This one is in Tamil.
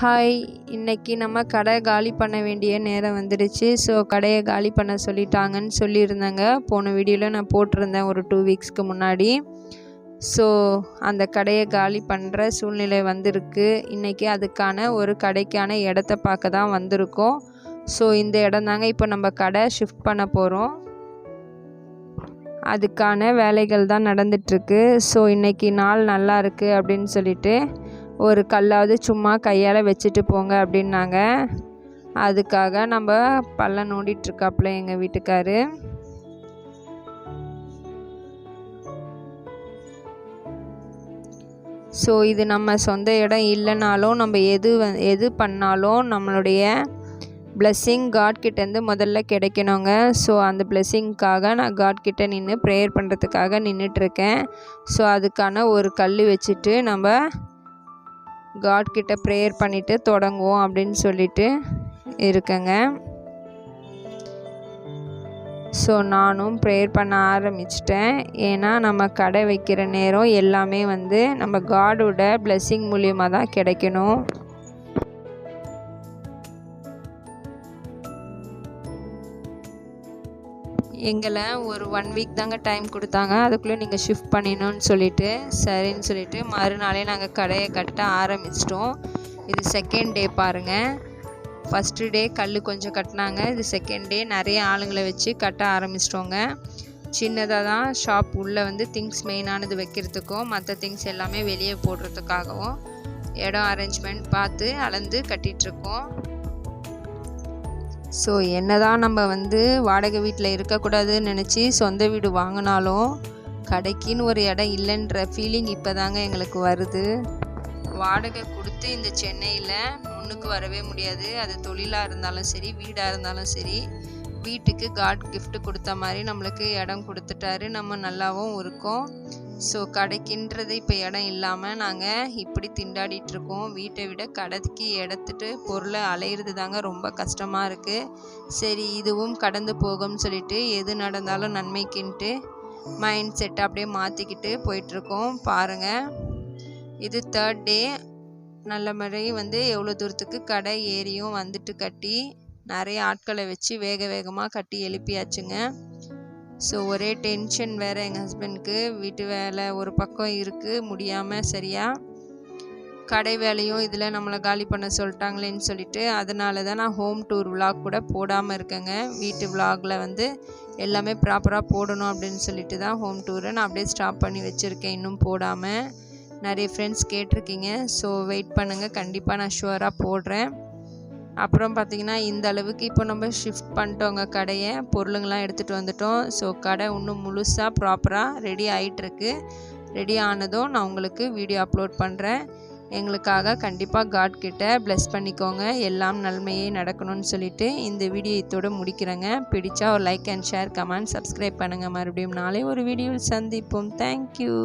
ஹாய் இன்னைக்கு நம்ம கடை காலி பண்ண வேண்டிய நேரம் வந்துடுச்சு. ஸோ கடையை காலி பண்ண சொல்லிட்டாங்கன்னு சொல்லியிருந்தேங்க. போன வீடியோவில் நான் போட்டிருந்தேன் ஒரு டூ வீக்ஸ்க்கு முன்னாடி. ஸோ அந்த கடையை காலி பண்ணுற சூழ்நிலை வந்திருக்கு. இன்றைக்கி அதுக்கான ஒரு கடைக்கான இடத்த பார்க்க தான் வந்திருக்கோம். ஸோ இந்த இடம் தாங்க இப்போ நம்ம கடை ஷிஃப்ட் பண்ண போகிறோம் அதுக்கான வேலைகள் தான் நடந்துட்டுருக்கு ஸோ இன்றைக்கி நாள் நல்லா இருக்குது அப்படின்னு சொல்லிட்டு ஒரு கல்லாவது சும்மா கையால் வச்சுட்டு போங்க அப்படின்னாங்க. அதுக்காக நம்ம பள்ளம் நோண்டிகிட்ருக்காப்புல எங்கள் வீட்டுக்காரு. ஸோ இது நம்ம சொந்த இடம் இல்லைனாலும் நம்ம எது வ எது பண்ணாலும் நம்மளுடைய பிளெஸ்ஸிங் காட்கிட்டேருந்து முதல்ல கிடைக்கணுங்க. ஸோ அந்த பிளெஸ்ஸிங்க்காக நான் காட்கிட்ட நின்று ப்ரேயர் பண்ணுறதுக்காக நின்றுட்டுருக்கேன் ஸோ அதுக்கான ஒரு கல் வச்சுட்டு நம்ம காட் கிட்ட ப்ரேயர் பண்ணிவிட்டு தொடங்குவோம் அப்படின்னு சொல்லிட்டு இருக்கேங்க. ஸோ நானும் ப்ரேயர் பண்ண ஆரம்பிச்சிட்டேன். ஏன்னா நம்ம கடை வைக்கிற நேரம் எல்லாமே வந்து நம்ம காடோட பிளெஸ்ஸிங் மூலியமாக தான் கிடைக்கணும். எங்களை ஒரு ஒன் வீக் தாங்க டைம் கொடுத்தாங்க. அதுக்குள்ளே நீங்கள் ஷிஃப்ட் பண்ணிடணும்னு சொல்லிட்டு சரின்னு சொல்லிட்டு மறுநாளே நாங்கள் கடையை கட்ட ஆரம்பிச்சிட்டோம். இது செகண்ட் டே பாருங்கள் ஃபஸ்ட்டு டே கல் கொஞ்சம் கட்டினாங்க. இது செகண்ட் டே நிறைய ஆளுங்களை வச்சு கட்ட ஆரம்பிச்சிட்டோங்க. சின்னதாக தான் ஷாப் உள்ளே வந்து திங்ஸ் மெயினானது வைக்கிறதுக்கும் மற்ற திங்ஸ் எல்லாமே வெளியே போடுறதுக்காகவும் இடம் அரேஞ்ச்மெண்ட் பார்த்து அளந்து கட்டிகிட்ருக்கோம் ஸோ என்ன தான் நம்ம வந்து வாடகை வீட்டில் இருக்கக்கூடாதுன்னு நினச்சி சொந்த வீடு வாங்கினாலும் கடைக்குன்னு ஒரு இடம் இல்லைன்ற ஃபீலிங் இப்போ தாங்க எங்களுக்கு வருது. வாடகை கொடுத்து இந்த சென்னையில் முன்னுக்கு வரவே முடியாது. அது தொழிலாக இருந்தாலும் சரி வீடாக இருந்தாலும் சரி வீட்டுக்கு காட் கிஃப்ட் கொடுத்த மாதிரி நம்மளுக்கு இடம் கொடுத்துட்டாரு. நம்ம நல்லாவும் இருக்கோம். ஸோ கிடைக்கின்றது இப்போ இடம் இல்லாமல் நாங்கள் இப்படி திண்டாடிட்டுருக்கோம். வீட்டை விட கடைக்கு எடுத்துட்டு பொருளை அலையிறது தாங்க ரொம்ப கஷ்டமாக இருக்குது சரி இதுவும் கடந்து போகும்னு சொல்லிட்டு எது நடந்தாலும் நன்மைக்குன்ட்டு மைண்ட் செட்டை அப்படியே மாற்றிக்கிட்டு போயிட்டுருக்கோம். பாருங்கள் இது தேர்ட் டே நல்ல முறை வந்து எவ்வளோ தூரத்துக்கு கடை ஏரியும் வந்துட்டு கட்டி நிறைய ஆட்களை வச்சு வேக வேகமாக கட்டி எழுப்பியாச்சுங்க. ஸோ ஒரே டென்ஷன் வேறு எங்கள் ஹஸ்பண்ட்க்கு வீட்டு வேலை ஒரு பக்கம் இருக்குது முடியாமல் சரியாக கடை வேலையும் இதில் நம்மளை காலி பண்ண சொல்லிட்டாங்களேன்னு சொல்லிட்டு அதனால தான் நான் ஹோம் டூர் விலாக் கூட போடாமல் இருக்கேங்க. வீட்டு விலாகில் வந்து எல்லாமே ப்ராப்பராக போடணும் அப்படின்னு சொல்லிட்டு தான் ஹோம் டூரை நான் அப்படியே ஸ்டாப் பண்ணி வச்சுருக்கேன் இன்னும் போடாமல் நிறைய ஃப்ரெண்ட்ஸ் கேட்டிருக்கீங்க. ஸோ வெயிட் பண்ணுங்கள் கண்டிப்பாக நான் ஷுவராக போடுறேன். அப்புறம் பார்த்திங்கன்னா இந்த அளவுக்கு இப்போ நம்ம ஷிஃப்ட் பண்ணிட்டோங்க கடையை. பொருளுங்கள்லாம் எடுத்துகிட்டு வந்துட்டோம். ஸோ கடை இன்னும் முழுசாக ப்ராப்பராக ரெடி ஆகிட்டுருக்கு ரெடி ஆனதும் நான் உங்களுக்கு வீடியோ அப்லோட் பண்ணுறேன் எங்களுக்காக கண்டிப்பாக காட் கிட்ட ப்ளெஸ் பண்ணிக்கோங்க. எல்லாம் நன்மையே நடக்கணும்னு சொல்லிட்டு இந்த வீடியோ இதோடு முடிக்கிறேங்க. பிடிச்சா ஒரு like and share comment subscribe பண்ணுங்கள் மறுபடியும் நாளை ஒரு வீடியோவில் சந்திப்போம். தேங்க்யூ